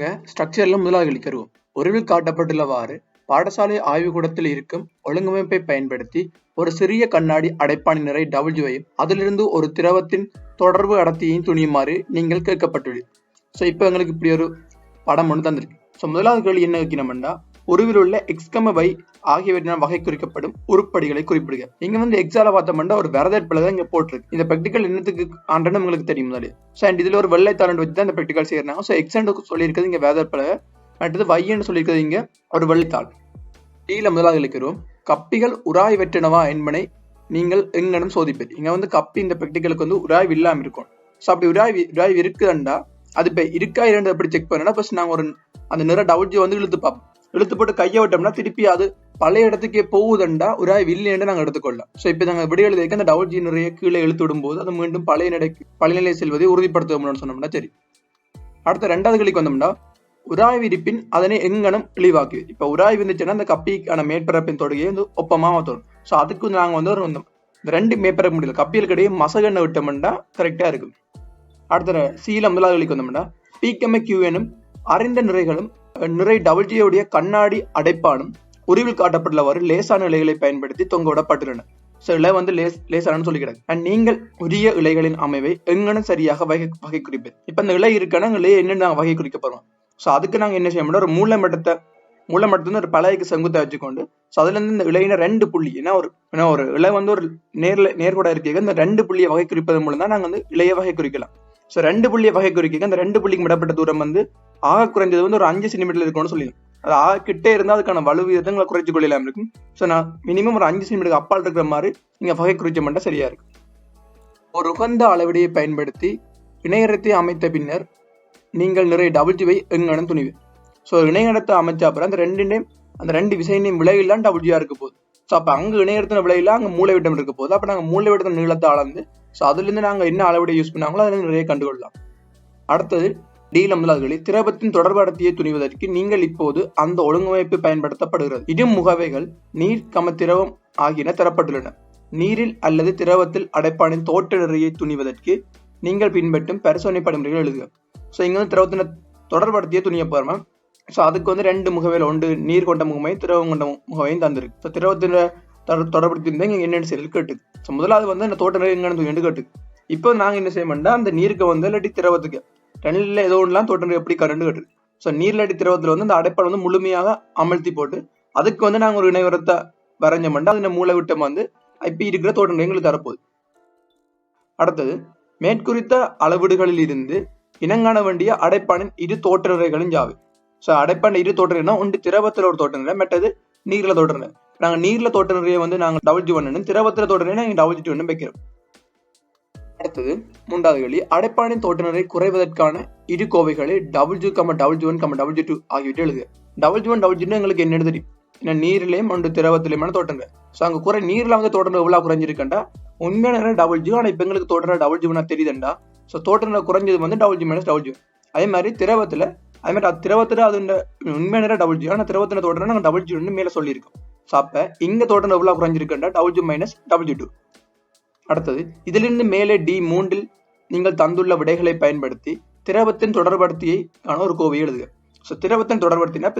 நாங்க ஸ்ட்ரக்சர்ல முதலாவது கருவம் ஒருவில் காட்டப்பட்டுள்ளவாறு பாடசாலை ஆய்வுக்கூடத்தில் இருக்கும் ஒழுங்கமைப்பை பயன்படுத்தி ஒரு சிறிய கண்ணாடி அடைப்பான் நிறை டபிள்யூவையும் அதிலிருந்து ஒரு திரவத்தின் தொடர்பு அடர்த்தியையும் துணியுமாறு நீங்கள் கேட்கப்பட்டுள்ளது ஸோ இப்போ எங்களுக்கு இப்படி ஒரு படம் ஒன்று தந்திருக்கு. ஸோ முதலாவது கேள்வி என்ன வைக்கணும்னா உருவில் உள்ள எக்ஸ்கம வை ஆகியவற்றினால் வகை குறிக்கப்படும் உருப்படிகளை குறிப்பிடுக. இங்க வந்து எக்ஸால பார்த்தோம்னா ஒரு விரதட்பில் தான் இங்க போட்டிருக்கு. இந்த ப்ராக்டிக்கல் என்னத்துக்கு ஆண்டுன்னு உங்களுக்கு தெரியும் முதலே ஸோ அண்ட் இதுல ஒரு வெள்ளை தாளண்டு வச்சு தான் இந்த ப்ராக்டிக்கல் செய்யறாங்க. ஸோ எக்ஸாண்ட் சொல்லியிருக்கிறது இங்க வேதற்பல அடுத்தது வையன்னு சொல்லியிருக்கிறது இங்க ஒரு வெள்ளைத்தாள் டீல முதலாக இருக்கிறோம் கப்பிகள் உராய் வெற்றினவா என்பனை நீங்கள் எங்கனம் சோதிப்பீர். இங்க வந்து கப்பி இந்த ப்ராக்டிக்கலுக்கு வந்து உராய்வு இல்லாமல் இருக்கும். ஸோ அப்படி உராய்வு உராய்வு இருக்குதுண்டா அது இப்போ இருக்கா இரண்டு எப்படி செக் பண்ணா ஃபர்ஸ்ட் நாங்கள் ஒரு அந்த நிற டவுஜி வந்து இழுத்து பார்ப்போம். இழுத்து போட்டு கையை விட்டோம்னா திருப்பி அது பழைய இடத்துக்கே போகுதுண்டா ஆய் இல்லைன்னு நாங்கள் எடுத்துக்கொள்ளலாம். ஸோ இப்போ நாங்கள் விட எழுதிக்க அந்த ஜி நிறைய கீழே இழுத்து விடும்போது அது மீண்டும் பழைய நிலைக்கு பழைய நிலை செல்வதை உறுதிப்படுத்தணும்னு சொன்னோம்னா சரி. அடுத்த ரெண்டாவது கிளிக்கு வந்தோம்னா உராய்வு இருப்பின் அதனை எங்கனும் இழிவாக்குது இப்ப உராய்வு இருந்துச்சுன்னா அந்த கப்பிக்கான மேற்பரப்பின் தொடுகையை வந்து ஒப்பமா தோணும் ஸோ அதுக்கு நாங்கள் நாங்க வந்து ஒரு இந்த ரெண்டு மேற்பரப்பு முடியல. கப்பியலுக்கு இடையே மசகண்ணை விட்டோம்னா கரெக்டா இருக்கும். அடுத்த சீல முதலாளிகளுக்கு வந்தோம்னா பிகெம்ஐ கியூஎனும் அறிந்த நிறைகளும் நிறை டபிள்யூடைய கண்ணாடி அடைப்பானும் உருவில் காட்டப்பட்டுள்ளவாறு லேசான இலைகளை பயன்படுத்தி தொங்க விடப்பட்டுள்ளன ஸோ இலை வந்து லேஸ் லேசானு சொல்லி அண்ட் நீங்கள் உரிய இலைகளின் அமைவை எங்கன்னு சரியாக வகை வகை குறிப்பது இப்போ இந்த இலை இருக்கான இலையை என்னென்ன நாங்கள் வகை குறிக்க போறோம்? ஸோ அதுக்கு நாங்கள் என்ன செய்ய முடியும்? ஒரு மூலமட்டத்தை மட்டத்தை ஒரு பழையக்கு செங்குத்தை வச்சுக்கொண்டு ஸோ அதுல இருந்து இந்த இலையின ரெண்டு புள்ளி ஏன்னா ஒரு ஏன்னா ஒரு இலை வந்து ஒரு நேர்ல நேர்கூட இருக்க இந்த ரெண்டு புள்ளியை வகை குறிப்பதன் மூலம் தான் நாங்கள் வந்து இலையை வகை குறிக்கலாம் ஸோ ரெண்டு புள்ளியை வகை குறிக்க அந்த ரெண்டு புள்ளிக்கு விடப்பட்ட தூரம் வந்து ஆக குறைஞ்சது வந்து ஒரு அஞ்சு சென்டிமீட்டர் இருக்கும்னு சொல்லி அது ஆக கிட்டே இருந்தால் அதுக்கான வலு விதங்களை குறைச்சி கொள்ளலாம் இருக்கும் ஸோ நான் மினிமம் ஒரு அஞ்சு சென்டிமீட்டருக்கு அப்பால் இருக்கிற மாதிரி நீங்கள் வகை குறிச்ச மட்டும் சரியா இருக்கும் ஒரு உகந்த அளவிடையை பயன்படுத்தி இணையரத்தை அமைத்த பின்னர் நீங்கள் நிறைய டபுள்ஜிவை எங்கனம் துணிவு. ஸோ இணையத்தை அமைச்ச அப்புறம் அந்த ரெண்டு அந்த ரெண்டு விசையினையும் விலையெல்லாம் டபுள்ஜியாக இருக்க போகுது. ஸோ அப்போ அங்கே இணையத்தின விலையில அங்கே மூளை விட்டம் இருக்க போகுது. அப்போ நாங்கள் மூளை விட்டத்தின் நீளத்தை அளந்து ஸோ அதுலேருந்து நாங்கள் என்ன அளவிட யூஸ் பண்ணாங்களோ அதில் நிறைய கண்டுகொள்ளலாம். அடுத்தது டீல முதலாளிகளில் திரவத்தின் அடர்த்தியை துணிவதற்கு நீங்கள் இப்போது அந்த ஒழுங்கமைப்பு பயன்படுத்தப்படுகிறது. இரு முகவைகள் நீர் கம திரவம் ஆகியன தரப்பட்டுள்ளன. நீரில் அல்லது திரவத்தில் அடைப்பானின் தோற்ற நிறையை துணிவதற்கு நீங்கள் பின்பற்றும் பரிசோதனை படைமுறைகள் எழுதுக. ஸோ இங்கே வந்து திரவத்தின தொடர்படுத்திய துணிய போறோமா? ஸோ அதுக்கு வந்து ரெண்டு முகவையில் ஒன்று நீர் கொண்ட முகமையும் திரவம் கொண்ட முகவையும் தந்திருக்கு. ஸோ திரவத்தின தொடர்படுத்தி இருந்தால் இங்கே என்னென்னு செயல் கேட்டு ஸோ முதலாவது வந்து அந்த தோட்ட நிலை எங்கன்னு கேட்டுக்கு. கேட்டு இப்போ நாங்கள் என்ன செய்ய மாட்டோம் அந்த நீருக்கு வந்து இல்லாட்டி திரவத்துக்கு ரெண்டுல ஏதோ ஒன்றுலாம் தோட்ட எப்படி கரண்டு கட்டு ஸோ நீர்லாட்டி திரவத்தில் வந்து அந்த அடைப்பால் வந்து முழுமையாக அமழ்த்தி போட்டு அதுக்கு வந்து நாங்கள் ஒரு இணைவரத்தை வரைஞ்ச மட்டும் அதில் மூளை விட்டம் வந்து இப்போ இருக்கிற தோட்டம் எங்களுக்கு தரப்போகுது. அடுத்தது மேற்குறித்த அளவீடுகளில் இருந்து இனங்காண வேண்டிய அடைப்பானின் இரு தோற்றறைகளின் ஜாவை ஸோ அடைப்பான் இரு தோற்றறைனா ஒன்று திரவத்தில் ஒரு தோட்ட மற்றது நீர்ல தோட்ட நாங்கள் நீர்ல தோட்டநிறையை வந்து நாங்கள் டபுள் ஜி ஒன்னு திரவத்தில் தோட்ட நாங்கள் டபுள் ஜி ஒன்னு வைக்கிறோம். அடுத்தது மூன்றாவது கேள்வி அடைப்பானின் தோட்ட குறைவதற்கான இரு கோவைகளை double U comma double U one comma double U two ஆகியவற்றை எழுது double U one double U எங்களுக்கு என்ன தெரியும் ஏன்னா நீர்லயும் ஒன்று திரவத்திலையுமான தோட்டங்க ஸோ அங்கே குறை நீர்ல வந்து தோட்டம் எவ்வளோ குறைஞ்சிருக்கண்டா உண்மையான டபுள் ஜூ ஆனால் இப்போ எங்களுக்கு தோட்ட டபுள் ஜூனா தெரியுதுண்டா ஸோ தோட்ட குறைஞ்சது வந்து double G minus double G அதே மாதிரி திரவத்தில் அதே மாதிரி திரவத்தில் அது உண்மையான டபுள் ஜூ ஆனால் திரவத்தில் தோட்டம் நாங்கள் டபுள் ஜி மேலே சொல்லியிருக்கோம் ஸோ அப்போ இங்கே தோட்டம் எவ்வளோ குறைஞ்சிருக்கண்டா double G minus double U two அடுத்தது இதிலிருந்து மேலே டி மூன்றில் நீங்கள் தந்துள்ள விடைகளை பயன்படுத்தி திரவத்தின் தொடர்படுத்தியை காண ஒரு கோவையை எழுதுக. ஸோ திரவத்தின் தொடர்படுத்தினா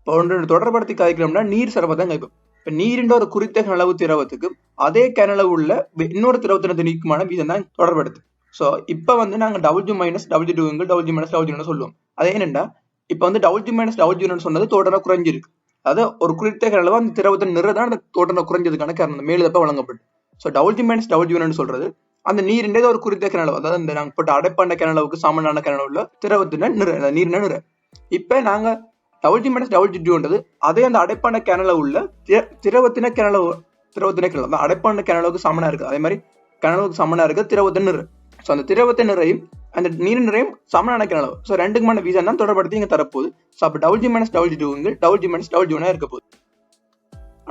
இப்போ ஒன்று தொடர்படுத்தி கதைக்கணும்னா நீர் சரபத்தான் காய்ப்போம் இப்போ நீரின்ற ஒரு குறித்த கனளவு திரவத்துக்கு அதே கனளவு உள்ள இன்னொரு திரவத்தினத்தை நீக்குமான வீதம் தான் தொடர்படுத்து. ஸோ இப்போ வந்து நாங்கள் double G minus double G டூங்கள் double G minus double G சொல்லுவோம். அதே என்னென்னா இப்போ வந்து டபுள் ஜி மைனஸ் டபுள் சொன்னது தோட்டனை குறைஞ்சிருக்கு. அதாவது ஒரு குறித்த அளவு அந்த திரவத்தின் நிறை தான் அந்த தோட்டனை குறைஞ்சதுக்கான காரணம். மேலதப்ப வழங்கப்படும். So double G minus double G சொல்றது. அந்த நீர்ன்றது ஒரு குறித்த கிணளவு அதாவது அந்த நாங்கள் போட்டு அடைப்பாண்ட கிணளவுக்கு சாமானான கிணவுல திரவத்தின நிற. நீர் நிற. இப்போ நாங்க double G minus double G டூன்றது அதே அந்த அடைப்பாண்ட கிணல உள்ள திரவத்தின கிணளவு திரவத்தின கிணல அந்த அடைப்பாண்ட கிணளவுக்கு சமனா இருக்குது. அதே மாதிரி கிணலுக்கு சமனா இருக்குது திரவத்தின் நிற. ஸோ அந்த திரவத்தின் நிறையும் அந்த நீர் நிறையும் சமனான கிணளவு ஸோ ரெண்டுக்குமான வீசம் தான் தொடர்படுத்தி இங்கே தரப்போகுது. ஸோ அப்போ double G minus double G டூங்க double G minus double G ஒன்னா இருக்க போகுது.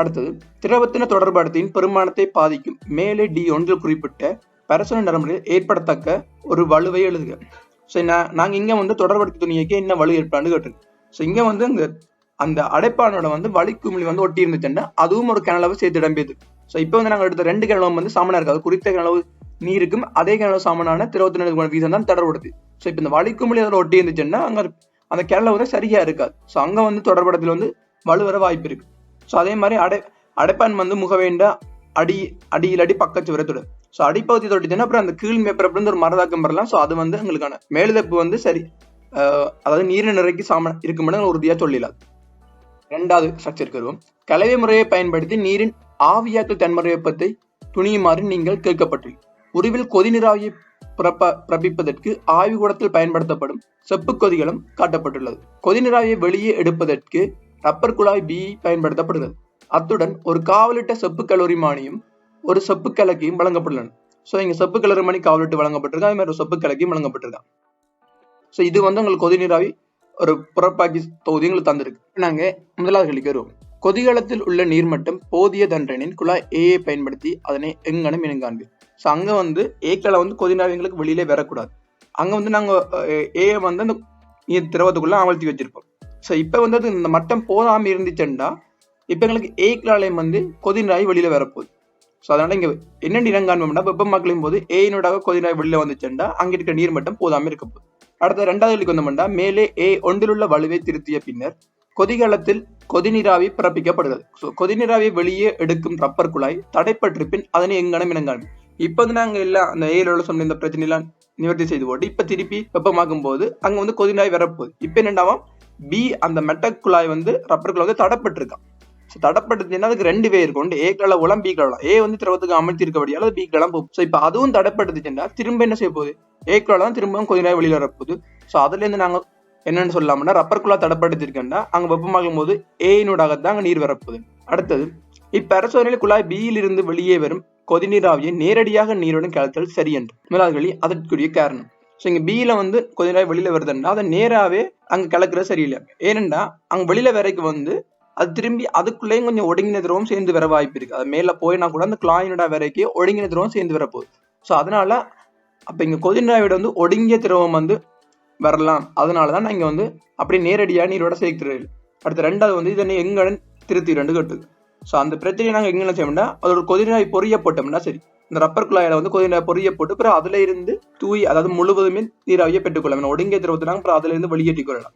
அடுத்தது திரவத்தின தொடர்படுத்தியின் பெருமானத்தை பாதிக்கும் மேலே டி ஒன்றில் குறிப்பிட்ட பரசன நரம்புகளில் ஏற்படத்தக்க ஒரு வலுவை எழுதுக. ஸோ நான் நாங்கள் இங்கே வந்து தொடர்படுத்தி துணியக்கே என்ன வலு ஏற்பாடு கேட்டிருக்கு ஸோ இங்கே வந்து இந்த அந்த அடைப்பானோட வந்து வலிக்குமிழி வந்து ஒட்டி இருந்துச்சுன்னா அதுவும் ஒரு கிணளவு சேர்த்து இடம்பெய்யுது ஸோ இப்போ வந்து நாங்கள் எடுத்த ரெண்டு கிணளவும் வந்து சாமனாக இருக்காது குறித்த கிணளவு நீருக்கும் அதே கிணளவு சமனான திரவத்தின வீதம் தான் தொடர்படுது ஸோ இப்போ இந்த வலிக்குமிழி அதில் ஒட்டி இருந்துச்சுன்னா அங்கே அந்த கேரளா வந்து சரியா இருக்காது. ஸோ அங்கே வந்து தொடர்படத்தில் வந்து வலுவர வாய்ப்பு இருக்குது ஸோ அதே மாதிரி அடை அடைப்பான் வந்து முகவேண்ட அடி அடியில் அடி பக்கச்சுவரை தொடு. ஸோ அடிப்பகுதி தொட்டிச்சுன்னா அப்புறம் அந்த கீழ் மேற்பரப்புல ஒரு மரதாக்கம் வரலாம். ஸோ அது வந்து எங்களுக்கான மேலுதப்பு வந்து சரி அதாவது நீரின் நிறைக்கு சாம இருக்குமென உறுதியா சொல்லிடலாம். ரெண்டாவது ஸ்ட்ரக்சர் கருவம் கலவை முறையை பயன்படுத்தி நீரின் ஆவியாக்கல் தன்முறை வெப்பத்தை துணியுமாறு நீங்கள் கேட்கப்பட்டுள்ளீர்கள் உருவில் கொதிநீராவியை பிறப்ப பிறப்பிப்பதற்கு ஆய்வுகூடத்தில் பயன்படுத்தப்படும் செப்பு கொதிகளும் காட்டப்பட்டுள்ளது. கொதிநீராவியை வெளியே எடுப்பதற்கு ரப்பர் குழாய் பி பயன்படுத்தப்படுகிறது. அத்துடன் ஒரு காவலிட்ட செப்பு கலோரிமானியும் ஒரு செப்பு கலக்கையும் வழங்கப்பட்டுள்ளன. ஸோ இங்கே செப்பு கலோரிமானி காவலிட்டு வழங்கப்பட்டிருக்கு? அதே மாதிரி ஒரு செப்பு கலக்கையும் வழங்கப்பட்டிருக்கான் ஸோ இது வந்து உங்களுக்கு கொதிநீராவி ஒரு புறப்பாக்கி தொகுதி எங்களுக்கு தந்திருக்கு. நாங்கள் முதலாவது கேள்விக்கு வருவோம் கொதிகலத்தில் உள்ள நீர்மட்டம் போதிய தண்டனின் குழாய் ஏயை பயன்படுத்தி அதனை எங்கனும் இனங்காண்பீர் ஸோ அங்க வந்து ஏக்களை வந்து கொதிநாவி எங்களுக்கு வெளியிலே வரக்கூடாது. அங்க வந்து நாங்கள் ஏயை வந்து அந்த நீர் திரவத்துக்குள்ளே அமழ்த்தி வச்சிருப்போம். ஸோ இப்போ வந்து அது இந்த மட்டம் போதாமல் இருந்துச்சுண்டா இப்போ எங்களுக்கு ஏக்லாலயம் வந்து கொதிநாய் வெளியில வரப்போகுது. ஸோ அதனால இங்கே என்ன இனங்காண்போம்னா வெப்பமாக்கலையும் போது ஏயினோடாக கொதிநாய் வெளியில வந்துச்சுண்டா அங்கே இருக்கிற நீர்மட்டம் போதாமல் இருக்க போகுது. அடுத்த ரெண்டாவது கேள்விக்கு வந்தோம்னா மேலே ஏ ஒன்றிலுள்ள வலுவை திருத்திய பின்னர் கொதிகலத்தில் கொதிநீராவி பிறப்பிக்கப்படுகிறது. ஸோ கொதிநீராவி வெளியே எடுக்கும் ரப்பர் குழாய் தடைப்பட்டிருப்பின் அதனை எங்கனம் இனங்காணும் இப்போ வந்து நாங்கள் எல்லாம் அந்த ஏல உள்ள சொன்ன இந்த பிரச்சனைலாம் நிவர்த்தி செய்து போட்டு இப்போ திருப்பி வெப்பமாக்கும் போது அங்கே வந்து கொதிநாய் வரப்போகுது. இப்போ என்னண்டாவும் பி அந்த மெட்டக் குழாய் வந்து ரப்பர் குழாய் வந்து தடைப்பட்டிருக்கான். ஸோ தடப்பட்டதுன்னா அதுக்கு ரெண்டு வே இருக்கும். ஒன்று A colour B colour A வந்து திரவத்துக்கு அமர்த்தி அது பி கலம் போகும் ஸோ இப்போ அதுவும் தடைப்பட்டுச்சுன்னா திரும்ப என்ன செய்ய போகுது? ஏ தான் திரும்பவும் கொஞ்ச நேரம் வெளியில வரப்போகுது ஸோ அதுல இருந்து நாங்க என்னன்னு சொல்லலாம்னா ரப்பர் குழாய் தடைப்பட்டுச்சிருக்கேன்னா அங்க வெப்பமாகும் போது ஏயினூடாக தான் அங்க நீர் வரப்போகுது அடுத்தது இப்பரிசோதனையில் குழாய் பியிலிருந்து வெளியே வரும் கொதிநீராவியை நேரடியாக நீருடன் கலத்தல் சரி என்று. முதலாவது அதற்குரிய காரணம். ஸோ இங்கே பியில் வந்து கொதிராய் வெளியில் வருதுன்னா அதை நேராகவே அங்கே கலக்கிறது சரியில்லை. ஏனெண்டா அங்கே வெளியில் வரைக்கும் வந்து அது திரும்பி அதுக்குள்ளேயும் கொஞ்சம் ஒடுங்கின திரவம் சேர்ந்து வர வாய்ப்பு இருக்குது அது மேலே போயினா கூட அந்த குழாயினோட வரைக்கும் ஒடுங்கின திரவம் சேர்ந்து வரப்போகுது. ஸோ அதனால அப்போ இங்கே கொதிநாயோட வந்து ஒடுங்கிய திரவம் வந்து வரலாம். அதனாலதான் நான் இங்கே வந்து அப்படியே நேரடியாக நீரோட சேர்க்கிறது அடுத்து ரெண்டாவது வந்து இதனை எங்கடன் திருத்தி ரெண்டு கட்டுது. ஸோ அந்த பிரச்சனையை நாங்கள் எங்கே செய்யணும்னா அதோட கொதிநாய் பொரிய போட்டோம்னா சரி. இந்த ரப்பர் குழாயில வந்து கொதிநீராய் பொரிய போட்டு அப்புறம் அதுல இருந்து தூய் அதாவது முழுவதுமே நீராவியை பெற்றுக்கொள்ளலாம் ஒடுங்கிய திரவத்தினாங்க அப்புறம் அதுல இருந்து வெளியேற்றிக் கொள்ளலாம்.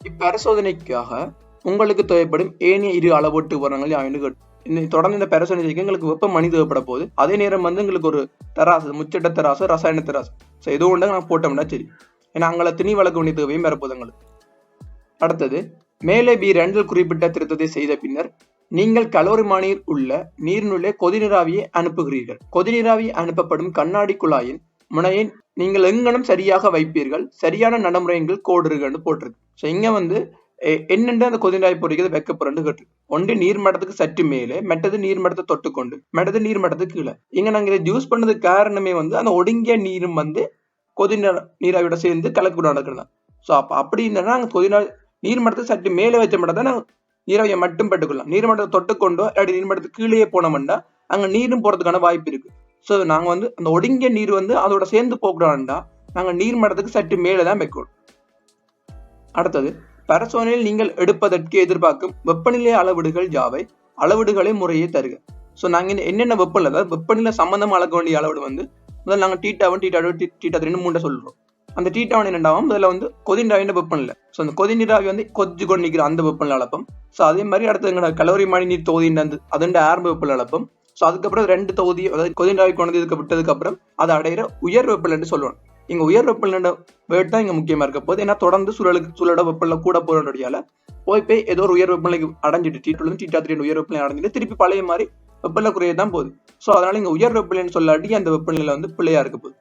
இப்பரிசோதனைக்காக உங்களுக்கு தேவைப்படும் ஏனைய இரு அளவீட்டு உபகரணங்கள் யாவைன்னு கேட்டு தொடர்ந்து இந்த பரிசோதனை செய்ய எங்களுக்கு வெப்ப மணி தேவைப்பட போகுது. அதே நேரம் வந்து எங்களுக்கு ஒரு தராசு முச்சட்ட தராசு ரசாயன தராசு. ஸோ எதுவும் ஒன்று நான் போட்டோம்னா சரி. ஏன்னா அங்கே திணி வழக்க வேண்டிய தேவையும் வரப்போகுது எங்களுக்கு. அடுத்தது மேலே பி ரெண்டில் குறிப்பிட்ட திருத்தத்தை செய்த பின்னர் நீங்கள் கலோரிமானியில் உள்ள நீரினுள்ளே கொதிநீராவியை அனுப்புகிறீர்கள். கொதிநீராவி அனுப்பப்படும் கண்ணாடி குழாயின் முனையை நீங்கள் எங்கனம் சரியாக வைப்பீர்கள். சரியான நடைமுறைகள் கோடுருகன்னு போட்டிருக்கு. ஸோ இங்க வந்து எ- என்னென்று அந்த கொதிநாய் பொறிக்கிறது வைக்க போறேன்னு கேட்டு ஒன்று நீர் மட்டத்துக்கு சற்று மேலே மெட்டது நீர் மட்டத்தை தொட்டுக்கொண்டு மெட்டது நீர் மட்டத்துக்கு கீழே. இங்க நாங்க இதை ஜூஸ் பண்ணதுக்கு காரணமே வந்து அந்த ஒடுங்கிய நீரும் வந்து கொதிநீர் நீராவியோட சேர்ந்து கலக்கு நடக்கிறது. ஸோ அப்ப அப்படி இருந்தனா நாங்கள் கொதிநாள் நீர் மட்டத்தை சற்று மேலே வைத்த மட்டும் தான் நாங்கள் நீராவியை மட்டும் பெற்றுக்கொள்ளலாம் நீர்மட்டத்தை தொட்டுக்கொண்டோ இல்லாட்டி நீர் மட்டத்துக்கு கீழே போனோம்னா அங்கே நீரும் போறதுக்கான வாய்ப்பு இருக்கு. ஸோ நாங்கள் வந்து அந்த ஒடுங்கிய நீர் வந்து அதோட சேர்ந்து போகக்கூடாதுண்டா. நாங்கள் நீர் மட்டத்துக்கு சற்று மேலே தான் வைக்கணும். அடுத்தது பரிசோதனையில் நீங்கள் எடுப்பதற்கு எதிர்பார்க்கும் வெப்பநிலை அளவீடுகள் யாவை? அளவீடுகளை முறையே தருக. ஸோ நாங்கள் என்னென்ன வெப்பநிலை அதாவது வெப்பநிலை சம்பந்தமா அளக்க வேண்டிய அளவீடு வந்து முதல்ல நாங்கள் டீட்டாவும் டீட்டா டீட்டா ரெண்டு மூண்டை சொல்கிறோம் அந்த டீட்டாவணி ரெண்டாவும் இதில் வந்து கொதிநீராவின வெப்பநிலை ஸோ அந்த கொதிநீராவி வந்து கொதிச்சு கொண்டு நிற்கிற அந்த வெப்பநிலை அளப்பம் ஸோ அதே மாதிரி அடுத்தது எங்களோட கலோரி மணி நீர் தொகுதியின் அந்த அதோட ஆரம்ப வெப்பநிலை அளப்பம் ஸோ அதுக்கப்புறம் ரெண்டு தொகுதி அதாவது கொதிநீராவி கொண்டு இதுக்கு அதை அடையிற உயர் வெப்பநிலை சொல்லுவோம் இங்க உயர் வெப்பநிலை வேர்ட் தான் இங்க முக்கியமா இருக்க போது ஏன்னா தொடர்ந்து சூழலுக்கு சூழலோட வெப்பநிலை கூட போறதுனால போய் போய் ஏதோ ஒரு உயர் வெப்பநிலைக்கு அடைஞ்சிட்டு டீ டூ டீட்டா த்ரீ உயர் வெப்பநிலை அடைஞ்சிட்டு திருப்பி பழைய மாதிரி வெப்பநிலை குறைய தான் போகுது. ஸோ அதனால இங்க உயர் வெப்பநிலைன்னு சொல்லாட்டி அந்த வெப்பநிலை வந்து பிள்ளையா இருக்க போகுது.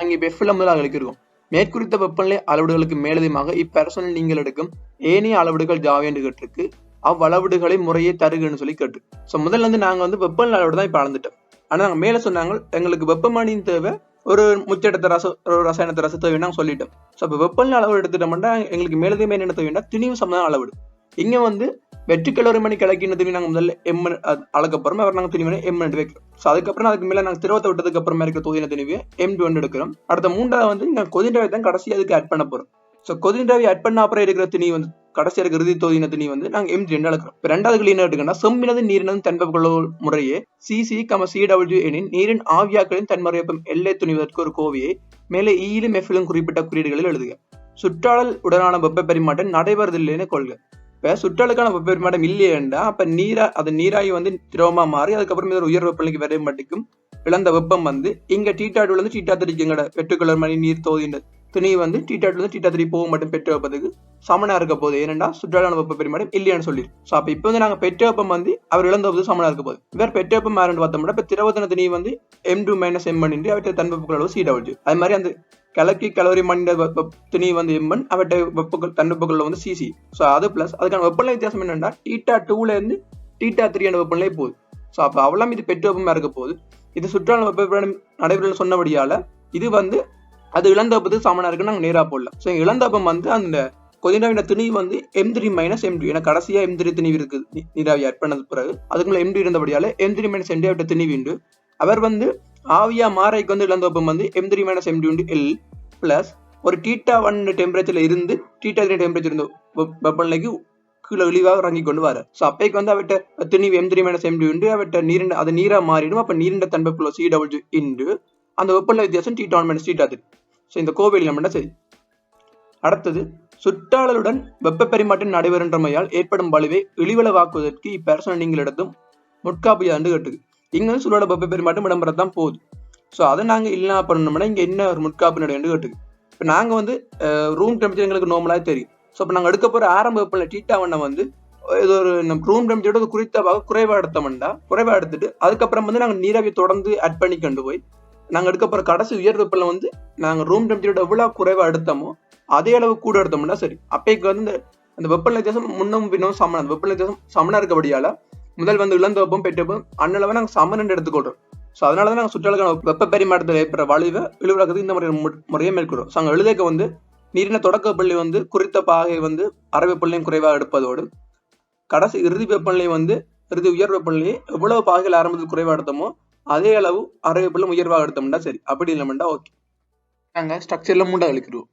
அங்கே இப்போ எஃப்ல முதல் அளிக்கிறோம். மேற்குறித்த வெப்பநிலை அளவீடுகளுக்கு மேலதிகமாக இப்பெர்சனில் நீங்கள் எடுக்கும் ஏனைய அளவீடுகள் ஜாவை என்று கேட்டிருக்கு. அவ்வளவீடுகளை முறையே தருகன்னு சொல்லி கேட்டு. ஸோ முதல்ல வந்து நாங்க வந்து வெப்பநிலை அளவீடு தான் இப்போ அளந்துட்டோம். ஆனால் நாங்கள் மேல சொன்னாங்க எங்களுக்கு வெப்பமானியின் தேவை ஒரு முச்செடுத்த ரச ஒரு ரசாயனத்தை ரச தேவை சொல்லிட்டோம். ஸோ இப்போ வெப்பநிலை அளவு எடுத்துட்டோம்னா எங்களுக்கு மேலதிகமே என்ன தேவைன்னா திணிவு சம்பந்தம் அளவீடு. இங்கே வந்து வெற்றி மணி கிடைக்கின்ற துணி நாங்க முதல்ல எம் அளக்க அவர் நாங்க துணி எம் ரெண்டு வைக்கிறோம். ஸோ அதுக்கப்புறம் அதுக்கு மேல நாங்க திரவத்தை விட்டதுக்கு அப்புறமா இருக்க தொகுதியின துணிவு எம் ஒன்று எடுக்கிறோம். அடுத்த மூன்றாவது வந்து நாங்கள் கொதிண்டாவை தான் கடைசி அதுக்கு ஆட் பண்ண போறோம். ஸோ கொதிண்டாவை ஆட் பண்ண அப்புறம் இருக்கிற துணி வந்து கடைசி இருக்கிற இறுதி தொகுதியின திணி வந்து நாங்க எம் ரெண்டு அளக்கிறோம் இப்ப ரெண்டாவது கேள்வி என்ன எடுக்கணும்னா செம்மினது நீரினதும் தன்பெப்ப முறையே சிசி கம சிடபிள்யூ எனின் நீரின் ஆவியாக்களின் தன்மறையப்பம் எல்லை துணிவதற்கு ஒரு கோவையை மேலே e ஈயிலும் எஃபிலும் குறிப்பிட்ட குறியீடுகளில் எழுதுக. சுற்றாடல் உடனான வெப்ப பரிமாற்றம் நடைபெறதில்லைன்னு கொள்க. இப்ப சுற்றாலுக்கான வெப்ப பரிமாற்றம் இல்லையேண்டா அப்ப நீரா அது நீராகி வந்து திரவமா மாறி அதுக்கப்புறம் இது உயர் வெப்பநிலைக்கு வரையும் மட்டுக்கும். இழந்த வெப்பம் வந்து இங்க டீட்டாடுல இருந்து டீட்டா தடிக்கு எங்கட மணி நீர் தோதின்ற துணி வந்து டீட்டாடுல இருந்து டீட்டா தடி போக மட்டும் பெற்று வெப்பத்துக்கு சமனா இருக்க போகுது. ஏனென்றா சுற்றாலான வெப்ப பரிமாற்றம் இல்லையான்னு சொல்லி சோ அப்ப இப்ப வந்து நாங்க பெற்ற வெப்பம் வந்து அவர் இழந்த போது சமனா இருக்க போகுது. இவர் பெற்ற வெப்பம் யாருன்னு பார்த்தோம்னா இப்ப திரவத்தின துணி வந்து எம் டூ மைனஸ் எம் பண்ணிட்டு அவற்றை தன் வெப்ப அளவு அது மாதிரி அந்த கலக்கி கலவரி மண்ட துணி வந்து எம்மன் அவற்றை வெப்பங்கள் தண்டுப்புகளில் வந்து சிசி. ஸோ அது பிளஸ் அதுக்கான வெப்பநிலை வித்தியாசம் என்னன்னா டீட்டா டூல இருந்து டீட்டா த்ரீ என்ற வெப்பநிலை போகுது. ஸோ அப்போ அவ்வளோ இது பெற்று வெப்பமாக இருக்க போகுது. இது சுற்றால வெப்ப நடைபெற சொன்னபடியால் இது வந்து அது இழந்தப்பது சமனாக இருக்குன்னு நாங்கள் நேரா போடலாம் ஸோ இழந்தப்பம் வந்து அந்த கொதினாவின துணி வந்து M three minus M two ஏன்னா கடைசியாக எம் த்ரீ திணிவு இருக்குது. நீ- நீராவி ஆட் பண்ணது பிறகு. அதுக்குள்ள எம் டூ இருந்தபடியால் M three minus M two அவற்றை திணிவு அவர் வந்து ஆவியா மாறைக்கு வந்து இழந்த வெப்பம் வந்து M three minus M two L plus ஒரு டீட்டா ஒன் டெம்பரேச்சர்ல இருந்து டீட்டா த்ரீ டெம்பரேச்சர் இருந்த வெப்பநிலைக்கு கீழே இழிவாக இறங்கி கொண்டு வர ஸோ அப்பைக்கு வந்து அவட்ட திணிவு M three minus M two உண்டு அவட்ட நீரிண்ட அது நீராக மாறிடும். அப்போ நீரிண்ட தன்வெப்பம் சி டபுள் இன்று அந்த வெப்பநிலை வித்தியாசம் theta one minus theta three so இந்த கோவில் நம்ம சரி அடுத்தது சுற்றாளருடன் வெப்ப பரிமாற்றம் நடைபெறுன்றமையால் ஏற்படும் வலுவை இழிவளவாக்குவதற்கு இப்பேரசன நீங்கள் எடுத்தும் முட்காப்பு கட்டுது கட்டுது இங்க பப்பை பேர் மட்டும் பரிமாற்றம் இடம்பெறதான் போகுது. ஸோ அதை நாங்கள் இல்லை பண்ணணும்னா இங்கே என்ன ஒரு முட்காப்பு நடையாண்டு கட்டுது இப்போ நாங்கள் வந்து ரூம் டெம்பரேச்சர் எங்களுக்கு நார்மலாக தெரியும். ஸோ இப்போ நாங்கள் எடுக்க போகிற ஆரம்ப வெப்பில் டீட்டா வண்ண வந்து இது ஒரு நம்ம ரூம் டெம்பரேச்சரோட குறித்தவாக குறைவாக எடுத்தோம்னா குறைவாக எடுத்துட்டு அதுக்கப்புறம் வந்து நாங்கள் நீராவி தொடர்ந்து ஆட் பண்ணி கொண்டு போய் நாங்கள் எடுக்க போகிற கடைசி உயர் வெப்பில் வந்து நாங்கள் ரூம் டெம்பரேச்சரோட எவ்வளோ குறைவாக எடுத்தோமோ அதே அளவு கூட எடுத்தோம்னா சரி. அப்பைக்கு வந்து இந்த அந்த வெப்பநிலை வித்தியாசம் முன்னும் பின்னும் சமணம் அந்த வெப்பநிலை வித்தியாசம் சமணம் இருக்கபடியால் முதல் வந்து இளந்தோப்பும் வெப்பம் அண்ணளவை நாங்கள் அன்னளவை சமன் எடுத்துக்கொள்றோம். ஸோ அதனால தான் நாங்கள் சுற்றுலாக்கான வெப்ப பரிமாற்றத்தில் ஏற்படுற வலிவை இழிவுறாக்கிறதுக்கு இந்த முறை முறையை மேற்கொள்கிறோம் ஸோ அங்கே எழுதக்க வந்து நீரின தொடக்க பள்ளி வந்து குறித்த பாகை வந்து அரை குறைவாக எடுப்பதோடு கடைசி இறுதி வெப்பநிலை வந்து இறுதி உயர் வெப்பநிலையை எவ்வளவு பாகைகள் ஆரம்பத்தில் குறைவாக எடுத்தோமோ அதே அளவு அரை உயர்வாக எடுத்தோம்னா சரி. அப்படி இல்லைமெண்டா ஓகே. நாங்கள் ஸ்ட்ரக்சர்ல மூண்டா அளிக்கிறோம்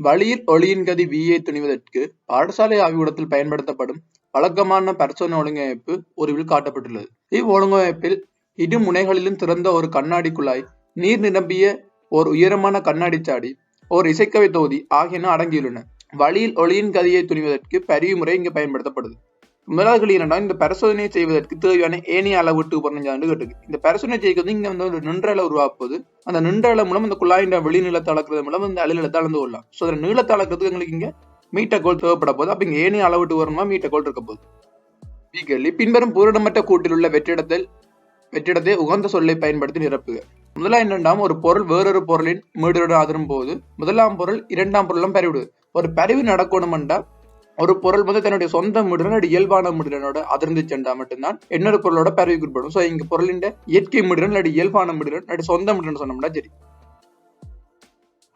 வழியில் ஒளியின் கதி வியை துணிவதற்கு பாடசாலை ஆய்வுக்கூடத்தில் பயன்படுத்தப்படும் வழக்கமான பரிசோதனை ஒழுங்கமைப்பு ஒருவில் காட்டப்பட்டுள்ளது. இவ் ஒழுங்கமைப்பில் இரு முனைகளிலும் திறந்த ஒரு கண்ணாடி குழாய் நீர் நிரம்பிய ஒரு உயரமான கண்ணாடி சாடி ஒரு இசைக்கவை தொகுதி ஆகியன அடங்கியுள்ளன. வழியில் ஒளியின் கதியை துணிவதற்கு பரிவு முறை இங்கு பயன்படுத்தப்படுது. முதலாவது என்னன்னா இந்த பரிசோதனை செய்வதற்கு தேவையான ஏனைய அளவீட்டு உபகரணம் கேட்டுக்கு இந்த பரிசோதனை செய்வது இங்க வந்து ஒரு நின்றள உருவாக்குவது அந்த நின்றள மூலம் இந்த குழாயின் வெளிநிலத்தை அளக்கிறது மூலம் இந்த அழிநிலத்தை அளந்து கொள்ளலாம். ஸோ அந்த நீளத்தை அளக்கிறதுக்கு எங்களுக்கு இங்க மீட்டர் கோல் தேவைப்பட போது அப்ப இங்க ஏனைய அளவீட்டு வரணுமா மீட்டர் கோல் இருக்க போகுது கேள்வி. பின்வரும் பூரணமற்ற கூட்டில் உள்ள வெற்றிடத்தில் வெற்றிடத்தை உகந்த சொல்லை பயன்படுத்தி நிரப்புக. முதலாம் இரண்டாம் ஒரு பொருள் வேறொரு பொருளின் மீடுடன் அதிரும் போது முதலாம் பொருள் இரண்டாம் பொருளும் பரவிடுது ஒரு பரிவு நடக்கணும்டா ஒரு பொருள் வந்து தன்னுடைய சொந்த மீடுடன் இயல்பான மீடுடனோட அதிர்ந்து சென்றா மட்டும்தான் இன்னொரு பொருளோட பரவி குறிப்பிடும். ஸோ இங்க பொருளின் இயற்கை மீடுடன் இல்லாட்டி இயல்பான மீடுடன் இல்லாட்டி சொந்த மீடுடன் சொன்னோம்னா சரி.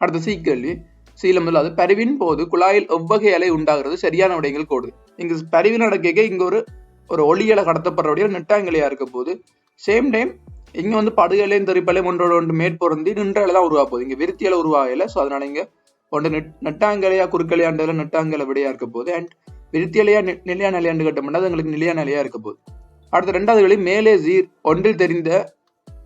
அடுத்த சி கேள்வி. சீலம் முதலாவது பரிவின் போது குழாயில் எவ்வகை அலை உண்டாகிறது? சரியான விடைகள் கூடுது இங்க பரிவு நடக்க இங்க ஒரு ஒரு ஒளியலை கடத்தப்படுறபடியா நெட்டாங்கலையா இருக்க போது சேம் டைம் இங்க வந்து படுகலையும் தெரிப்பலையும் ஒன்றோட ஒன்று மேற்பொருந்தி நின்றால தான் உருவா போகுது. இங்க விருத்தியில உருவாகல ஸோ அதனால இங்க ஒன்று நெட் நெட்டாங்கலையா குறுக்கலையாண்டதுல நெட்டாங்கலை விடையா இருக்க போகுது அண்ட் விருத்தியலையா நி- நிலையா நிலையாண்டு கட்டமுன்னா அது எங்களுக்கு நிலையா நிலையா இருக்க போகுது அடுத்த ரெண்டாவது வழி மேலே ஜீர் ஒன்றில் தெரிந்த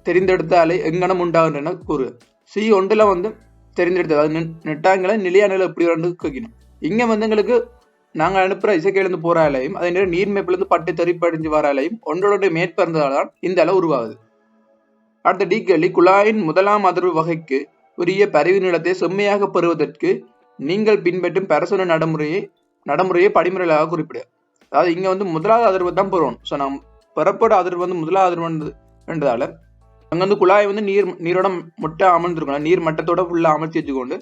தெரிந்தெடுத்த அலை எங்கனம் உண்டாகுன்றன? கூறு. சி ஒன்றுல வந்து தெரிந்தெடுத்தது. அது நெட்டாங்களை நிலையா நிலை எப்படி ரெண்டு கேட்கணும் இங்க வந்து எங்களுக்கு நாங்க அனுப்புற இசைக்கையிலேருந்து போகிறாலையும் அதே நேரம் நீர்மைப்பிலிருந்து பட்டு தெரிப்படைஞ்சு வராலையும் ஒன்றோட மேற்பிறந்ததால் தான் இந்த அளவு உருவாகுது. அடுத்த டி கேள்வி குழாயின் முதலாம் அதிர்வு வகைக்கு உரிய பரிவு நிலத்தை செம்மையாக பெறுவதற்கு நீங்கள் பின்பற்றும் பரிசோதனை நடைமுறையை நடைமுறையை படிமுறைகளாக குறிப்பிடு அதாவது இங்க வந்து முதலாவது அதிர்வு தான் பெறுவோம். ஸோ நாம் பெறப்பட அதிர்வு வந்து முதலாவது அதிர்வு என்றதால அங்க வந்து குழாய் வந்து நீர் நீரோட முட்டை அமர்ந்துருக்கணும் நீர் மட்டத்தோட உள்ள அமர்த்தி வச்சுக்கொண்டு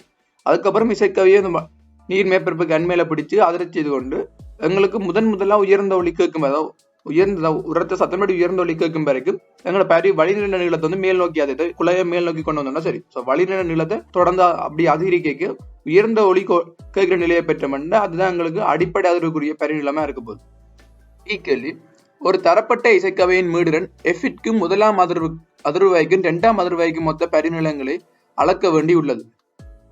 அதுக்கப்புறம் இசைக்கவியை அந்த நீர் மேற்பரப்புக்கு கண்மையில பிடிச்சு அதிர செய்து கொண்டு எங்களுக்கு முதன் முதலா உயர்ந்த ஒளி கேட்கும் அதாவது உயர்ந்த உரத்த சத்தமடி உயர்ந்த ஒளி கேட்கும் வரைக்கும் எங்களோட பரி வழிநில நீளத்தை வந்து மேல் நோக்கி அதை குழைய மேல் நோக்கி கொண்டு வந்தோம்னா சரி. ஸோ வழிநில நீளத்தை தொடர்ந்து அப்படி அதிகரிக்க உயர்ந்த ஒளி கேட்கிற நிலையை பெற்றோம்னா அதுதான் எங்களுக்கு அடிப்படை அதிர்வுக்குரிய பரிநிலமா இருக்க போகுது. ஈ கேள்வி. ஒரு தரப்பட்ட இசைக்கவையின் மீடுடன் எஃபிட்க்கு முதலாம் அதிர்வு அதிர்வாய்க்கும் இரண்டாம் அதிர்வாய்க்கும் மொத்த பரிநிலங்களை அளக்க வேண்டி உள்ளது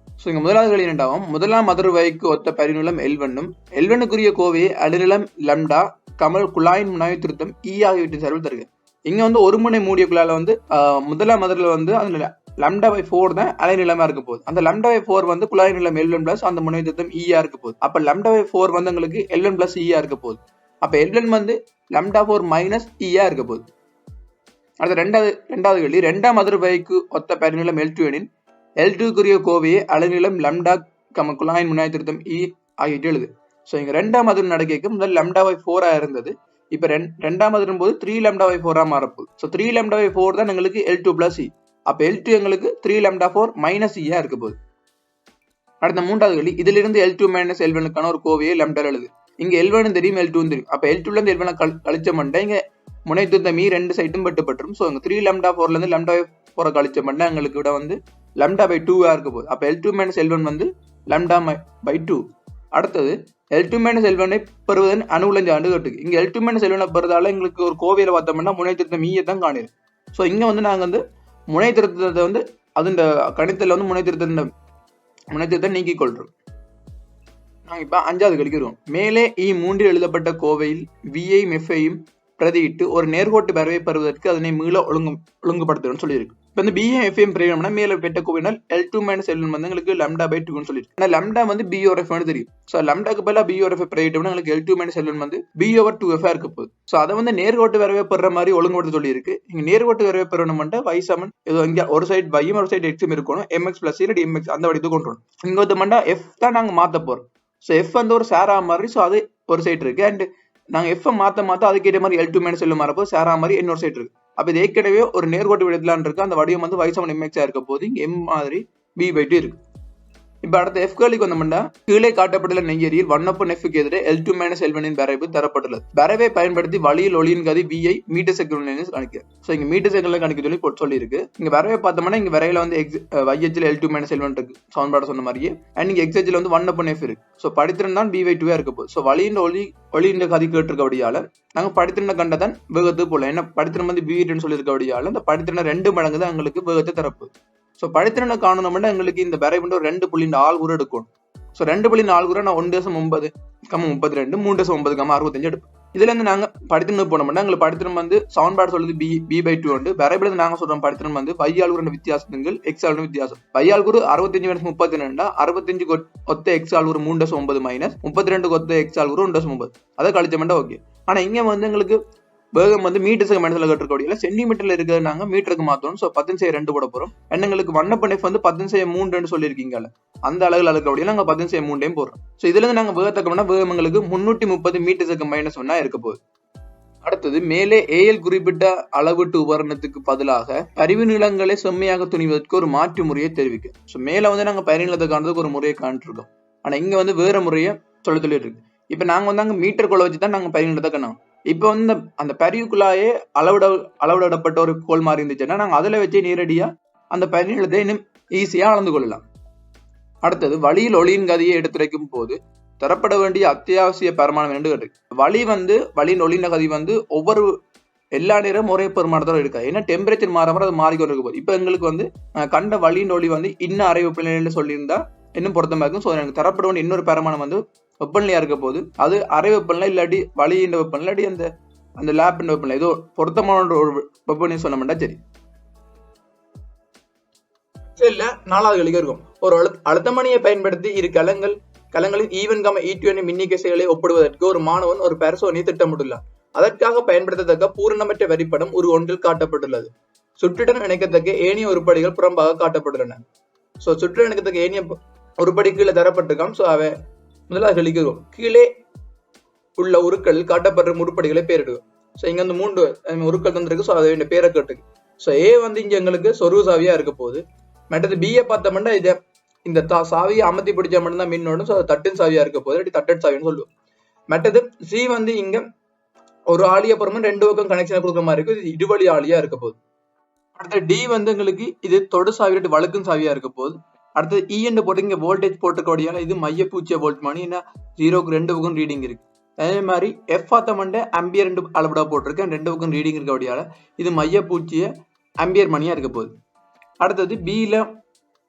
ஸோ இங்க முதலாவது கேள்வி முதலாம் அதிர்வாய்க்கு ஒத்த பரிநிலம் எல்வனும் எல்வனுக்குரிய கோவையை அடிநிலம் லம்டா கமல் குழாயின் முனாய் திருத்தம் இ e ஆகியவற்றின் சார்பில் தருக. இங்கே வந்து ஒரு முனை மூடிய குழாயில் வந்து ஆஹ், முதலாம் அதிரில் வந்து அந்த லம்டா பை ஃபோர் தான் அலைநிலமா இருக்க போகுது. அந்த லம்டா பை ஃபோர் வந்து குழாய் நிலம் எல்வன் பிளஸ் அந்த முனை திருத்தம் ஈயா e இருக்க போகுது. அப்போ லம்டா பை ஃபோர் வந்து உங்களுக்கு எல்வன் பிளஸ் இயா e இருக்க போகுது. அப்போ எல்வன் வந்து லம்டா ஃபோர் மைனஸ் ஈயா இருக்க போகுது. அடுத்த ரெண்டாவது ரெண்டாவது கேள்வி. ரெண்டாம் அதிர்வைக்கு ஒத்த பெருநிலம் எல் டூ எனின் எல் டூக்குரிய கோவையை அலைநிலம் லம்டா கம குழாயின் முன்னாய் திருத்தம் e இ ஆகிட்டு எழுது. ஸோ இங்கே ரெண்டாம் அதிர் நடக்கைக்கு முதல் லம்டா பை ஃபோராக இருந்தது. இப்போ ரெண்- ரெண்டாம் அதிரும் போது த்ரீ லம்டா பை ஃபோராக மாறப்போகுது. So three lambda by four தான் எங்களுக்கு எல் டூ பிளஸ் இ அப்போ எல் டூ எங்களுக்கு த்ரீ லம்டா ஃபோர் மைனஸ் இயாக இருக்க போகுது. அடுத்த மூன்றாவது கேள்வி. இதிலிருந்து எல் டூ மைனஸ் எல்வனுக்கான ஒரு கோவையை லம்டா எழுது. இங்கே எல் தெரியும் எல் டூன்னு தெரியும். அப்போ எல் டூலேருந்து எல்வனை கழிச்ச மண்டா இங்கே முனை மீ e ரெண்டு சைட்டும் வெட்டுப்பட்டுரும் ஸோ அங்கே த்ரீ லம்டா ஃபோர்லேருந்து லம்டா ஃபோரை கழிச்ச மட்டும் எங்களுக்கு விட வந்து லம்டா பை டூவாக இருக்க போகுது. அப்போ L two minus L one வந்து லம்டா பை டூ அடுத்தது எல் டூ மைனஸ் எல் ஒனை பெறுவதன் அணுகுலஞ்சு ஆண்டு கட்டுக்கு. இங்கே எல் டூ மைனஸ் எல் ஒனை பெறுதால எங்களுக்கு ஒரு கோவையில் பார்த்தோம்னா முனை திருத்தம் மீயை e தான் காணிரும். ஸோ இங்கே வந்து நாங்கள் வந்து முனை திருத்தத்தை வந்து இந்த கணித்தில் வந்து முனை திருத்த முனை திருத்தம் நீக்கிக் கொள்றோம். நாங்கள் இப்போ அஞ்சாவது கழிக்கிறோம். மேலே இ மூன்றில் எழுதப்பட்ட கோவையில் விஐ மெஃபையும் பிரதியிட்டு ஒரு நேர்கோட்டு வரைவை பெறுவதற்கு அதனை மீள ஒழுங்கு ஒழுங்குபடுத்தணும்னு சொல்லியிருக்கு. இப்போ இந்த பிஏ எஃப்எம் பிரயோகம்னா மேல பெட்ட கோவினால் எல் டூ மைனஸ் எல் வந்து எங்களுக்கு லம்டா பை டூன்னு சொல்லியிருக்கு. ஆனால் லம்டா வந்து பி ஓர் எஃப் தெரியும். ஸோ லம்டாக்கு பதிலாக பி ஓர் எஃப் பிரயோகிட்டோம்னா எங்களுக்கு எல் டூ மைனஸ் எல் வந்து பி ஓவர் டூ எஃப் இருக்க போகுது. ஸோ அதை வந்து நேர்கோட்டு வரவே பெற மாதிரி ஒழுங்குபடுத்த சொல்லியிருக்கு. இங்கே நேர்கோட்டு வரவே பெறணும்னா வை சமன் ஏதோ இங்கே ஒரு சைடு வையும் ஒரு சைடு எக்ஸும் இருக்கணும். எம்எக்ஸ் பிளஸ் இல்லாட்டி எம்எக்ஸ் அந்த வடித்து கொண்டு வரணும். இங்க வந்து மண்டா எஃப் தான் நாங்கள் மாற்ற போகிறோம் ஸோ எஃப் வந்து ஒரு சேரா மாதிரி ஸோ அது ஒரு சைடு இருக்கு. அண்ட் நாங்க எஃப் மாத்த மாற்ற அதுக்கேற்ற மாதிரி எல் டூ மைனஸ் எல் மாறப்போ சேரா மாதிரி இன்னொரு சைடு இருக்கு. அப்போ இது ஏற்கனவே ஒரு நேர்கோட்டு விடலான் இருக்கு. அந்த வடிவம் வந்து வயசான சமன் இருக்க போது இங்கே எம் மாதிரி பி பை டூ இருக்கு. இப்ப அடுத்த எஃப் கேள்விக்கு வந்தோம்னா கீழே காட்டப்பட்டுள்ள நெய்யரியில் ஒன்னப்பன் எஃப்க்கு எதிரே எல் டூ மைனஸ் எல்வனின் வரைவு தரப்பட்டுள்ளது. வரைவை பயன்படுத்தி வழியில் ஒளியின் கதி விஐ மீட்டர் செகண்ட் கணிக்க. ஸோ இங்க மீட்டர் செகண்ட்ல கணிக்க சொல்லி போட்டு சொல்லியிருக்கு. இங்க வரைவை பார்த்தோம்னா இங்க வரையில வந்து X வைஹெச்ல L two minus L one இருக்கு. சவுண்ட் சொன்ன மாதிரியே. அண்ட் இங்க எக்ஸ்ஹெச்ல வந்து ஒன் அப்பன் எஃப் இருக்கு. ஸோ படித்திருந்தான் பி வை டூவே இருக்க போகுது. ஸோ வழியின் ஒளி ஒளியின் கதி கேட்டிருக்கபடியால நாங்க படித்திருந்த கண்டதான் வேகத்துக்கு போல ஏன்னா படித்திரம் வந்து பி சொல்லியிருக்க சொல்லியிருக்கபடியால இந்த படித்திருந்த ரெண்டு மடங்கு தான் எங்களுக்கு வேகத்தை தரப்போகுது. ஸோ படித்திறனை காணணும்னா எங்களுக்கு இந்த வரைபண்டு ஒரு ரெண்டு புள்ளி நாலு கூட எடுக்கணும். ஸோ ரெண்டு புள்ளி நாலு கூட நான் ஒன்று தேசம் ஒன்பது கம்ம முப்பத்தி ரெண்டு மூணு தேசம் ஒன்பது கம்ம அறுபத்தஞ்சு எடுப்போம். இதுல இருந்து நாங்க படித்திறன் போனோம்னா எங்களுக்கு படித்திறன் வந்து சவுண்ட் பேட் சொல்லுது பி பி பை டூ உண்டு. வரைபடத்தில் நாங்கள் சொல்றோம் படித்திறன் வந்து வையால் குரு வித்தியாசங்கள் எக்ஸ் ஆல் வித்தியாசம். வையால் குரு அறுபத்தஞ்சு மைனஸ் முப்பத்தி ரெண்டா அறுபத்தஞ்சு ஒத்த எக்ஸ் ஆல் ஒரு மூணு தேசம் ஒன்பது மைனஸ் முப்பத்தி ரெண்டு கொத்த எக்ஸ் ஆல் குரு ஒன்று தேசம் ஒன்பது. அதை கழிச்சோம்னா ஓகே ஆனால் இங்கே வந்து எங்களுக்கு வேகம் வந்து மீட்டர்ஸுக்கு மனசுல கட்டுறக்கூடிய சென்டிமீட்டர்ல இருக்கிறது நாங்க மீட்டருக்கு மாத்தணும். ஸோ பத்து செய்ய ரெண்டு போட போறோம். எங்களுக்கு வண்ணப்ப நெஃப் வந்து பத்து செய்ய மூன்றுன்னு சொல்லியிருக்கீங்கல்ல அந்த அளவில் அளக்கக்கூடிய நாங்க பத்து செய்ய மூண்டையும் போடுறோம். ஸோ இதுல இருந்து நாங்க வேகத்தக்கம்னா வேகம் எங்களுக்கு முன்னூத்தி முப்பது மீட்டர்ஸுக்கு மைனஸ் ஒன்னா இருக்க போகுது. அடுத்தது மேலே ஏஎல் குறிப்பிட்ட அளவீட்டு உபகரணத்துக்கு பதிலாக பரிவு நிலங்களை செம்மையாக துணிவதற்கு ஒரு மாற்று முறையை தெரிவிக்க ஸோ மேல வந்து நாங்க பரிவு நிலத்தை காண்றதுக்கு ஒரு முறையை காணிருக்கோம் ஆனா இங்க வந்து வேற முறையை சொல்ல சொல்லிட்டு இருக்கு. இப்ப நாங்க வந்து அங்க மீட்டர் கொள்ள வச்சு தான் நாங்க பரிவு நிலத்தை கண்ணோம் இப்போ வந்து அந்த பரிவுக்குள்ளாயே அளவிட அளவிடப்பட்ட ஒரு கோல் மாதிரி இருந்துச்சுன்னா நாங்கள் அதில் வச்சு நேரடியாக அந்த பரிநிலத்தை இன்னும் ஈஸியாக அளந்து கொள்ளலாம். அடுத்தது வழியில் ஒளியின் கதையை எடுத்துரைக்கும் போது தரப்பட வேண்டிய அத்தியாவசிய பெருமானம் என்று கேட்டு வழி வந்து வழியின் ஒளியின் கதை வந்து ஒவ்வொரு எல்லா நேரம் ஒரே பெருமானத்தோட இருக்காது ஏன்னா டெம்பரேச்சர் மாற மாற அது மாறிக்கொண்டு இருக்கும் போது இப்போ எங்களுக்கு வந்து கண்ட வழியின் ஒளி வந்து இன்னும் அரை வெப்பநிலைன்னு சொல்லியிருந்தா இன்னும் பொருத்தமா இருக்கும். ஸோ எனக்கு தரப்பட வேண்டிய இன்னொரு பெருமானம் வந்து வெப்பநிலையா இருக்க போது அது அரை வெப்பநிலை இல்லாட்டி வழியின் வெப்பநிலை இல்லாட்டி அந்த அந்த லேப் வெப்பநிலை ஏதோ பொருத்தமான ஒரு வெப்பநிலை சொன்னோம்னா சரி. இல்ல நாலாவது கழிக்க இருக்கும் ஒரு அழு அழுத்தமணியை பயன்படுத்தி இரு கலங்கள் கலங்களின் ஈவன் e கம ஈட்டுவனை மின்னிக்கைசைகளை ஒப்பிடுவதற்கு ஒரு மாணவன் ஒரு பரிசோதனை திட்டமிட்டுள்ளார் அதற்காக பயன்படுத்தத்தக்க பூரணமற்ற வரிப்படம் ஒரு ஒன்றில் காட்டப்பட்டுள்ளது. சுற்றுடன் இணைக்கத்தக்க ஏனைய உருப்படிகள் புறம்பாக காட்டப்பட்டுள்ளன. சோ சுற்றுடன் இணைக்கத்தக்க ஏனைய உருப்படி கீழே தரப்பட்டிருக்கான் சோ அவ முதலாவது கழிக்கிறோம் கீழே உள்ள உருக்களில் காட்டப்படுற உருப்படிகளை பேரிடுவோம். சோ இங்க வந்து மூன்று உருக்கள் தந்திருக்கு. ஸோ அதை பேரை கேட்டுக்கு. சோ ஏ வந்து இங்க எங்களுக்கு சொருவு சாவியா இருக்க போகுது. மற்றது பிஏ பார்த்தோம்னா இதை இந்த தா சாவியை அமர்த்தி பிடிச்சா மட்டும்தான் மின்னோடும் ஸோ தட்டின் சாவியா இருக்க போகுது. இல்லாட்டி தட்டன் சாவின்னு சொல்லுவோம். மற்றது சி வந்து இங்க ஒரு ஆளிய அப்புறமா ரெண்டு பக்கம் கனெக்ஷன் கொடுக்குற மாதிரி இருக்கும். இது இடுவழி ஆளியா இருக்க போகுது. அடுத்து டி வந்து எங்களுக்கு இது தொடு சாவி வழக்கும் சாவியாக சாவியா இருக்க போகுது. அடுத்தது இஎன்னு e போட்டு இங்கே வோல்டேஜ் போட்டுக்கூடிய இது மைய பூச்சிய வோல்ட் மணி என்ன ஜீரோக்கு ரெண்டு பக்கம் ரீடிங் இருக்கு. அதே மாதிரி எஃப் ஆத்தமண்ட அம்பியர் ரெண்டு அளவுடா போட்டிருக்கேன் ரெண்டு பக்கம் ரீடிங் இருக்கபடியால இது மைய பூச்சிய அம்பியர் மணியாக இருக்க போகுது. அடுத்தது பியில்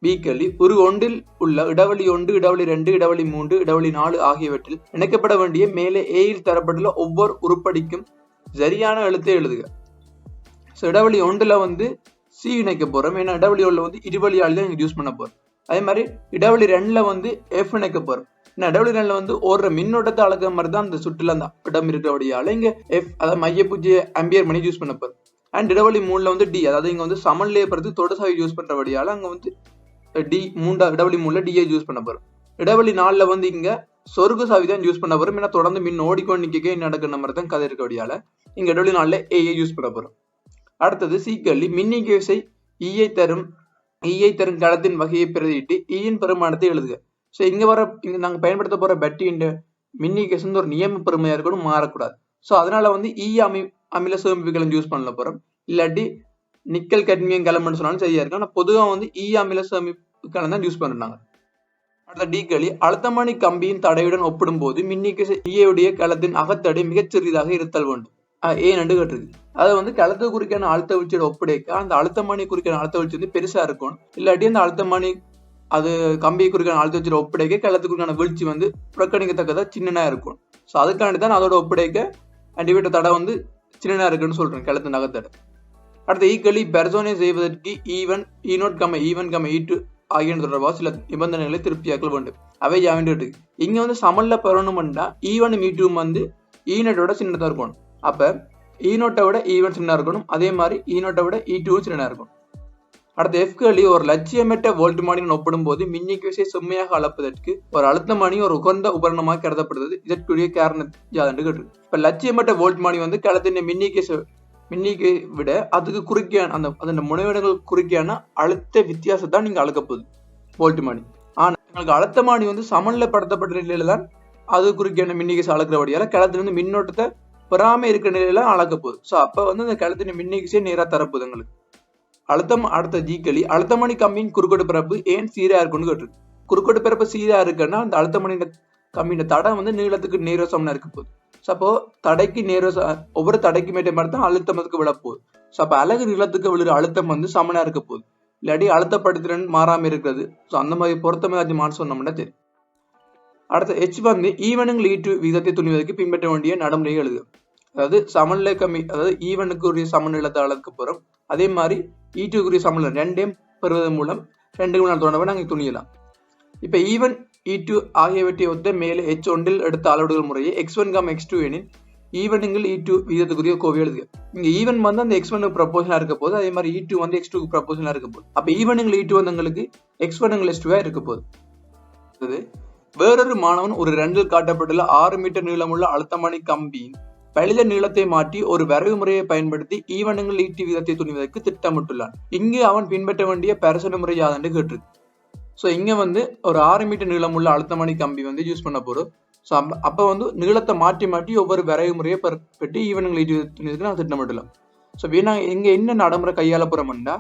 பி கேள்வி ஒரு ஒன்றில் உள்ள இடவழி ஒன்று இடவழி ரெண்டு இடவழி மூன்று இடவழி நாலு ஆகியவற்றில் இணைக்கப்பட வேண்டிய மேலே ஏயில் தரப்பட்டுள்ள ஒவ்வொரு உருப்படிக்கும் சரியான எழுத்தை எழுதுக. ஸோ இடவழி ஒன்றில் வந்து சி இணைக்க போகிறோம் ஏன்னா இடவழி உள்ள வந்து இருவழி ஆளி தான் யூஸ் பண்ண போகிறோம் அதே மாதிரி இடைவெளி ரெண்டில் வந்து எஃப் இணைக்க போகிறோம் ஏன்னா இடைவெளி ரெண்டில் வந்து ஓடுற மின்னோட்டத்தை அளக்கிற மாதிரி தான் அந்த சுற்றுல அந்த இடம் இருக்கிறபடியால இங்கே எஃப் அதாவது மையப்பூஜ்ஜிய அம்பியர் மணி யூஸ் பண்ண போகிறோம் அண்ட் இடைவெளி மூணில் வந்து டி அதாவது இங்கே வந்து சமநிலையப்படுத்தி தொடசாவி யூஸ் பண்ணுறபடியால் அங்கே வந்து டி மூண்டா இடைவெளி மூணில் டிஏ யூஸ் பண்ண போகிறோம் இடைவெளி நாலில் வந்து இங்கே சொருகு சாவி தான் யூஸ் பண்ண போகிறோம் ஏன்னா தொடர்ந்து மின் ஓடிக்கொண்டு நிக்க நடக்கிற மாதிரி தான் கதை இருக்கபடியால இங்கே இடைவெளி நாளில் ஏஐ யூஸ் பண்ண போகிறோம் அடுத்தது சீக்கிரலி மின்னிக்கு விசை e ஈயை தரும் E ஈயை தரும் களத்தின் வகையை பிரதியிட்டு e ஈயின் பெருமானத்தை எழுதுக. ஸோ இங்க வர இங்க நாங்க பயன்படுத்த போற பேட்டரியின் மின்னிகேஸ் வந்து ஒரு நியம பெருமையா இருக்கணும் மாறக்கூடாது. ஸோ அதனால வந்து ஈ அமி அமில சேமிப்புகளை யூஸ் பண்ணல போறோம். இல்லாட்டி நிக்கல் கட்மியம் கிளம்புன்னு சொன்னாலும் சரியா இருக்கும். ஆனா பொதுவாக வந்து ஈ அமில சேமிப்புகளை தான் யூஸ் பண்ணுறாங்க அடுத்த டி களி அழுத்தமணி கம்பியின் தடையுடன் ஒப்பிடும்போது மின்னிக்கு ஈயுடைய களத்தின் அகத்தடை மிகச் சிறியதாக இருத்தல் வேண்டும். ஏ நண்டு கட்டுருக்கு அதை வந்து களத்து குறிக்கான அழுத்த வீழ்ச்சியோட ஒப்படைக்க அந்த அழுத்தமானி குறிக்கான அழுத்த வீழ்ச்சி வந்து பெருசா இருக்கும். இல்லாட்டி அந்த அழுத்தமானி அது கம்பியை குறிக்கான அழுத்த வீழ்ச்சியோட ஒப்படைக்க களத்து குறிக்கான வீழ்ச்சி வந்து புறக்கணிக்கத்தக்கதா சின்னனா இருக்கும். ஸோ அதுக்காண்டி தான் அதோட ஒப்படைக்க அண்டிவிட்ட தடை வந்து சின்னனா இருக்குன்னு சொல்றேன் களத்து நகத்தடை. அடுத்து ஈக்களி பெர்சோனை செய்வதற்கு E one E naught comma E one comma E two ஆகியன தொடர்பாக சில நிபந்தனைகளை திருப்தியாக்கல் வேண்டும். அவை யாவின் இருக்கு. இங்க வந்து சமல்ல பெறணும்னா ஈவன் மீ வந்து வந்து நட்டோட சின்னதா இருக்கணும். அப்ப e ஈனோட்டை விட e ஈவன் சின்ன இருக்கணும். அதே மாதிரி e ஈனோட்டை விட இ டூ சின்னதா இருக்கும் அடுத்த எஃப்களி ஒரு லட்சியமெட்ட வோல்ட் மானியுடன் ஒப்பிடும்போது மின்னிக்கு விசை செம்மையாக அளப்பதற்கு ஒரு அழுத்த அழுத்தமானி ஒரு உகந்த உபகரணமாக கருதப்படுது இதற்குரிய காரணம் யாதென்று கேட்டு. இப்போ லட்சியமற்ற வோல்ட் மானி வந்து களத்தின் மின்னிக்கு மின்னிக்கு விட அதுக்கு குறுக்கியான அந்த அந்த முனைவிடங்கள் குறுக்கியான அழுத்த வித்தியாசத்தை நீங்கள் அழுக்க போகுது வோல்ட் மானி ஆனா உங்களுக்கு அழுத்தமானி வந்து சமநிலைப்படுத்தப்பட்ட நிலையில தான் அது குறுக்கியான மின்னிகை அளக்கிறபடியால களத்திலிருந்து மின்னோட்டத்தை பெறாமல் இருக்கிற நிலையில அளக்க போகுது. ஸோ அப்போ வந்து அந்த களத்தின் மின்னிகைசே நேராக தரப்போகுது உங்களுக்கு அழுத்தம் அடுத்த ஜீக்களி அழுத்தமணி கம்மியின் குறுக்கோடு பிறப்பு ஏன் சீராக இருக்குன்னு கேட்டிருக்கு. குறுக்கோடு பிறப்பு சீராக இருக்குன்னா அந்த அழுத்தமணி கம்மியின் தடம் வந்து நீளத்துக்கு நேரோ சமனா இருக்க போகுது. ஸோ அப்போ தடைக்கு நேரோ ஒவ்வொரு தடைக்கு மேட்ட மாதிரி தான் அழுத்தமத்துக்கு விழப்போகுது ஸோ அப்போ அழகு நீளத்துக்கு விழுற அழுத்தம் வந்து சமனாக இருக்க போகுது. இல்லாட்டி அழுத்தப்படுத்துறன் மாறாமல் இருக்கிறது. ஸோ அந்த மாதிரி பொருத்தமே அது சொன்னோம்னா தெரியும். அடுத்த ஹெச் வந்து ஈவனுங்கள் டு விகிதத்தை துணிவதற்கு பின்பற்ற வேண்டிய நடைமுறை எழுது அதாவது சமநிலை கம்மி அதாவது ஈவனுக்கு உரிய சமநிலத்தை அளவுக்கு போகிறோம் அதே மாதிரி e ஈட்டுக்குரிய சமநிலை ரெண்டையும் பெறுவதன் மூலம் ரெண்டு நாள் நேரம் தொடர்பை நாங்கள் துணியலாம். இப்போ ஈவன் இ டூ ஆகியவற்றை ஒத்த மேலே ஹெச் ஒன்றில் எடுத்த அளவுகள் முறையை X one comma X two எனில் ஈவனுங்கள் இ e டூ விகிதத்துக்குரிய கோவை எழுதுக. இங்கே ஈவன் வந்து அந்த எக்ஸ் ஒனுக்கு ப்ரப்போசலா இருக்க போது அதே மாதிரி e இ டூ வந்து எக்ஸ் டூக்கு ப்ரப்போசலா இருக்க போது அப்போ ஈவனுங்கள் இ டூ வந்து எங்களுக்கு எக்ஸ் ஒன்னுங்கள் எஸ் டூவாக இருக்க போகுது. வேறொரு மாணவன் ஒரு ரெண்டில் காட்டப்பட்டுள்ள ஆறு மீட்டர் நீளமுள்ள அழுத்தமணி கம்பியின் பழித நீளத்தை மாற்றி ஒரு வரைவு முறையை பயன்படுத்தி ஈவனங்கள் ஈட்டி விதத்தை துணிவதற்கு திட்டமிட்டுள்ளான். இங்கு அவன் பின்பற்ற வேண்டிய பரிசன முறை யாதென்று கேட்டிருக்கு ஸோ இங்கே வந்து ஒரு ஆறு மீட்டர் நீளமுள்ள அழுத்தமணி கம்பி வந்து யூஸ் பண்ண போறோம். ஸோ அப்ப வந்து நீளத்தை மாற்றி மாற்றி ஒவ்வொரு வரைவு முறையை பெற்று ஈவனங்கள் ஈட்டி துணிவதற்கு நான் திட்டமிட்டுலாம் ஸோ வீணா இங்க என்ன நடைமுறை கையாள போறோம்னா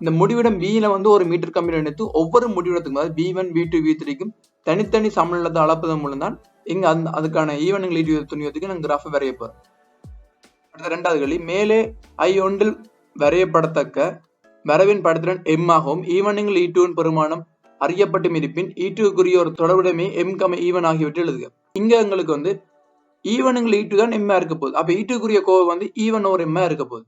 இந்த முடிவிடம் பியில வந்து ஒரு மீட்டர் கம்பியில் இணைத்து ஒவ்வொரு முடிவிடத்துக்கும் அதாவது P one P two P த்ரீக்கும் தனித்தனி சமநிலத்தை அளப்பதன் மூலம் தான் இங்க அந்த அதுக்கான ஈவனுங்கள் ஈட்டி துணியத்துக்கு நாங்கள் கிராஃபை வரைய போறோம். அடுத்த ரெண்டாவது கேள்வி மேலே ஐ ஒன்றில் வரையப்படத்தக்க வரவின் படத்திறன் எம் ஆகவும் ஈவனிங் ஈ டூவின் பெருமானம் அறியப்பட்டும் இருப்பின் e ஈ டூக்குரிய ஒரு தொடர்புடைமை எம் கம ஈவன் ஆகியவற்றை எழுதுக. இங்க எங்களுக்கு வந்து ஈவனுங்கள் ஈ டூ தான் எம்மா இருக்க போகுது. அப்ப e ஈட்டுக்குரிய டூக்குரிய கோவை வந்து ஈவன் ஒரு எம்மா இருக்க போகுது.